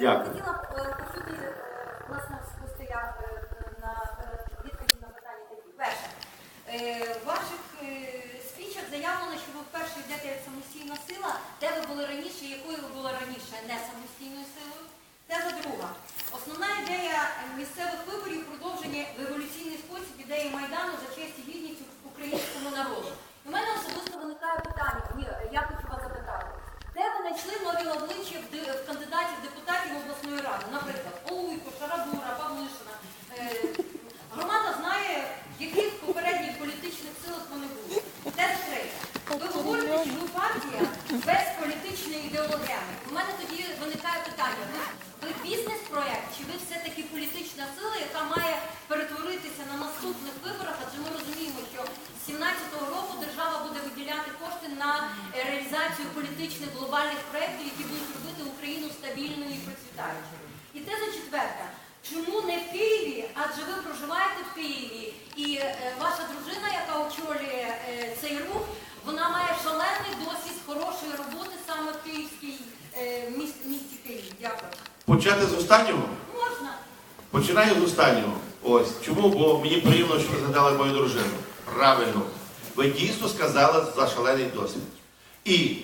Дякую. Хотіла б е, почути, власне, особисто я е, на е, відповіді на питання такі. Перше, в ваших спічах заявлено, що ви вперше йдете як самостійна сила, де ви були раніше, якою ви були раніше не самостійною силою. Теза друга. Основна ідея місцевих виборів продовження в еволюційний спосіб ідеї Майдану за честь і гідність українському народу. У мене особисто виникає питання, ні, я хочу вас запитати. Де ви знайшли нові обличчя в, ди- в кандидатів депутатів обласної ради? Наприклад, Олуйко, Шарабура, Павлишина. Е, громада знає, в яких попередніх політичних силах вони були. Де третє? Ви говорите, що ви партія без політичної ідеологеми. У мене тоді виникає питання. Ви, ви бізнес-проект, чи ви все-таки політична сила, яка має перетворитися на наступних виборах? Адже ми розуміємо, що з 17-го року держава буде виділяти кошти на е, реалізацію політичних глобальних проєктів, які будуть робити Україну стабільною і процвітаючою. І теза четверта. Чому не в Києві? Адже ви проживаєте в Києві, і е, ваша дружина, яка очолює е, цей рух, вона має шалений досвід хорошої роботи саме в Київській е, міс- місті Києві. Дякую. Почати з останнього? Можна? Починаю з останнього. Ось чому? Бо мені приємно, що ви згадали мою дружину. Правильно. Ви дійсно сказали за шалений досвід. І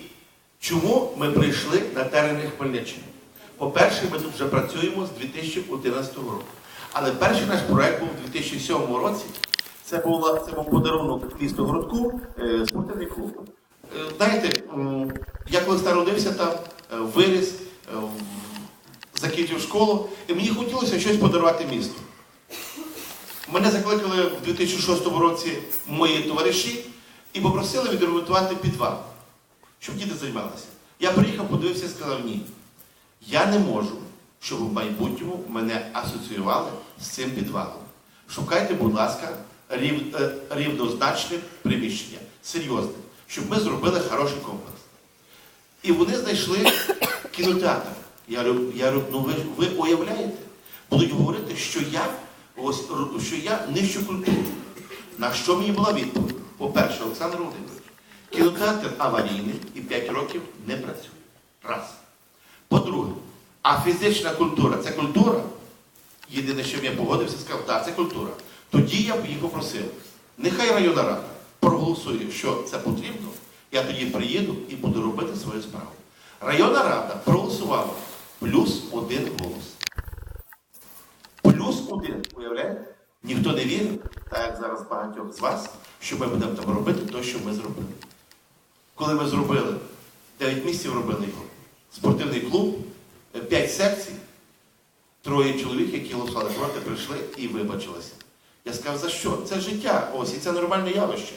чому ми прийшли на терени Хмельниччини? По-перше, ми тут вже працюємо з 2011 року. Але перший наш проект був у 2007 році. Це був, це був подарунок місту городку, е, спортивний клуб. Е, знаєте, м, я колись народився там, е, виріс, е, закінчив школу, і мені хотілося щось подарувати місту. Мене закликали в 2006 році мої товариші і попросили відремонтувати підвал, щоб діти займалися. Я приїхав, подивився і сказав ні. Я не можу, щоб в майбутньому мене асоціювали з цим підвалом. Шукайте, будь ласка, рів, е, рівнозначне приміщення, серйозне, щоб ми зробили хороший комплекс. І вони знайшли кінотеатр. Я, я ну ви, ви уявляєте? Будуть говорити, що я, ось, що я нищу культуру. На що мені була відповідь? По-перше, Олександр Володимирович, кінотеатр аварійний і 5 років не працює. Раз. По-друге, а фізична культура це культура. Єдине, що я погодився, сказав, так, це культура. Тоді я б їх попросив, нехай районна рада проголосує, що це потрібно, я тоді приїду і буду робити свою справу. Районна рада проголосувала плюс один голос. Плюс один, уявляєте? Ніхто не вірив, так як зараз багатьох з вас, що ми будемо там робити те, що ми зробили. Коли ми зробили, 9 місяців робили його, спортивний клуб, 5 секцій, троє чоловік, які голосували проти, прийшли і вибачилися. Я сказав, за що? Це життя, ось, і це нормальне явище.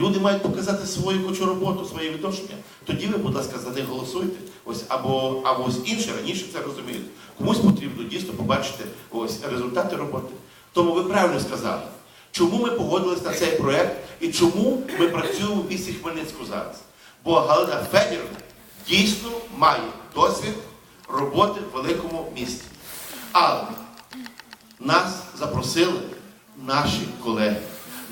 Люди мають показати свою хочу роботу, своє відношення. Тоді ви, будь ласка, за них голосуйте. Ось, або, або ось інше раніше це розуміють. Комусь потрібно дійсно побачити ось, результати роботи. Тому ви правильно сказали, чому ми погодились на цей проект і чому ми працюємо в місті Хмельницьку зараз. Бо Галина Федірівна дійсно має досвід роботи в великому місті. Але нас запросили наші колеги,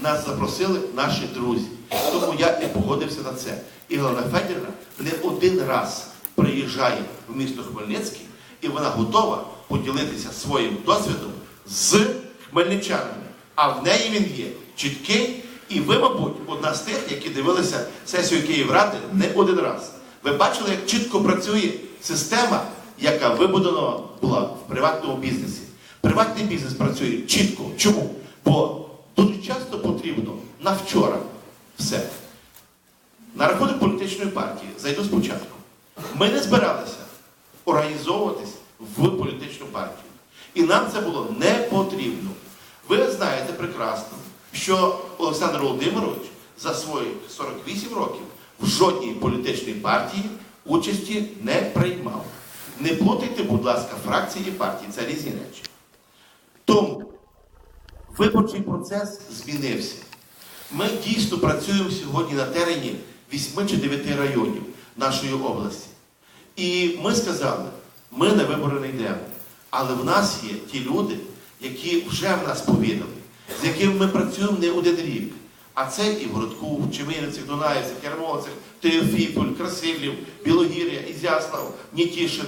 нас запросили наші друзі. Тому я і погодився на це. І Галина Федірівна не один раз приїжджає в місто Хмельницький, і вона готова поділитися своїм досвідом з хмельничанами. А в неї він є чіткий. І ви, мабуть, одна з тих, які дивилися сесію Київради не один раз. Ви бачили, як чітко працює система, яка вибудована була в приватному бізнесі. Приватний бізнес працює чітко. Чому? Бо дуже часто потрібно на вчора все. На рахунок політичної партії зайду спочатку. Ми не збиралися організовуватись в політичну партію. І нам це було не потрібно. Ви знаєте прекрасно, що Олександр Володимирович за свої 48 років в жодній політичній партії участі не приймав. Не плутайте, будь ласка, фракції і партії, це різні речі. Тому виборчий процес змінився. Ми дійсно працюємо сьогодні на терені 8 чи 9 районів нашої області. І ми сказали, ми на вибори не йдемо. Але в нас є ті люди, які вже в нас повідали, з якими ми працюємо не один рік. А це і в Городку, Чемирицях, Дунаївцях, Ярмолицях, Теофіполь, Красилів, Білогір'я, Ізяслав, Нітішин.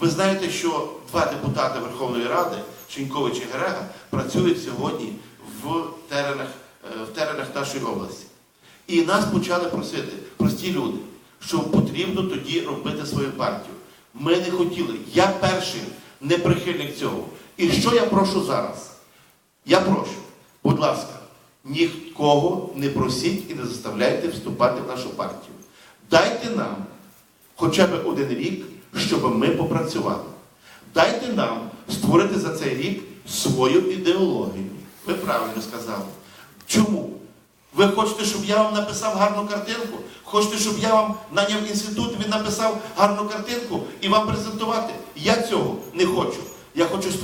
Ви знаєте, що два депутати Верховної Ради, Шинькович і Герега, працюють сьогодні в теренах, е, в теренах нашої області. І нас почали просити, прості люди, що потрібно тоді робити свою партію. Ми не хотіли. Я перший не прихильник цього. І що я прошу зараз? Я прошу, будь ласка, нікого не просіть і не заставляйте вступати в нашу партію. Дайте нам хоча б один рік, щоб ми попрацювали. Дайте нам створити за цей рік свою ідеологію. Ви правильно сказали. Чому? Ви хочете, щоб я вам написав гарну картинку? Хочете, щоб я вам наняв інститут, він написав гарну картинку і вам презентувати? Я цього не хочу. Я хочу створити.